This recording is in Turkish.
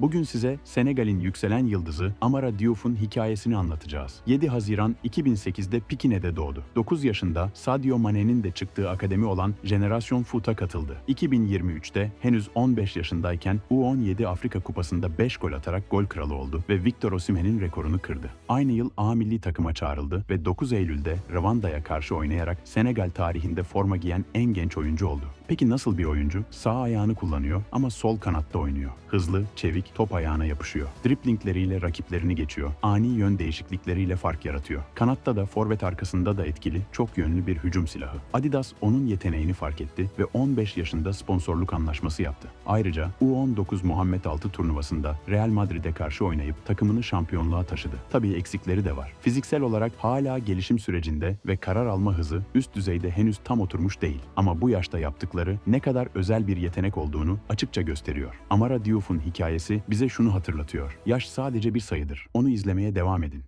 Bugün size Senegal'in yükselen yıldızı Amara Diouf'un hikayesini anlatacağız. 7 Haziran 2008'de Pikine'de doğdu. 9 yaşında Sadio Mane'nin de çıktığı akademi olan Jenerasyon Foot'a katıldı. 2023'te henüz 15 yaşındayken U17 Afrika Kupası'nda 5 gol atarak gol kralı oldu ve Victor Osimhen'in rekorunu kırdı. Aynı yıl A milli takıma çağrıldı ve 9 Eylül'de Rwanda'ya karşı oynayarak Senegal tarihinde forma giyen en genç oyuncu oldu. Peki nasıl bir oyuncu? Sağ ayağını kullanıyor ama sol kanatta oynuyor. Hızlı, çevik, top ayağına yapışıyor. Driplingleriyle rakiplerini geçiyor. Ani yön değişiklikleriyle fark yaratıyor. Kanatta da forvet arkasında da etkili, çok yönlü bir hücum silahı. Adidas onun yeteneğini fark etti ve 15 yaşında sponsorluk anlaşması yaptı. Ayrıca U19 Muhammed Altı turnuvasında Real Madrid'e karşı oynayıp takımını şampiyonluğa taşıdı. Tabii eksikleri de var. Fiziksel olarak hala gelişim sürecinde ve karar alma hızı üst düzeyde henüz tam oturmuş değil. Ama bu yaşta yaptıkları ne kadar özel bir yetenek olduğunu açıkça gösteriyor. Amara Diouf'un hikayesi bize şunu hatırlatıyor. Yaş sadece bir sayıdır. Onu izlemeye devam edin.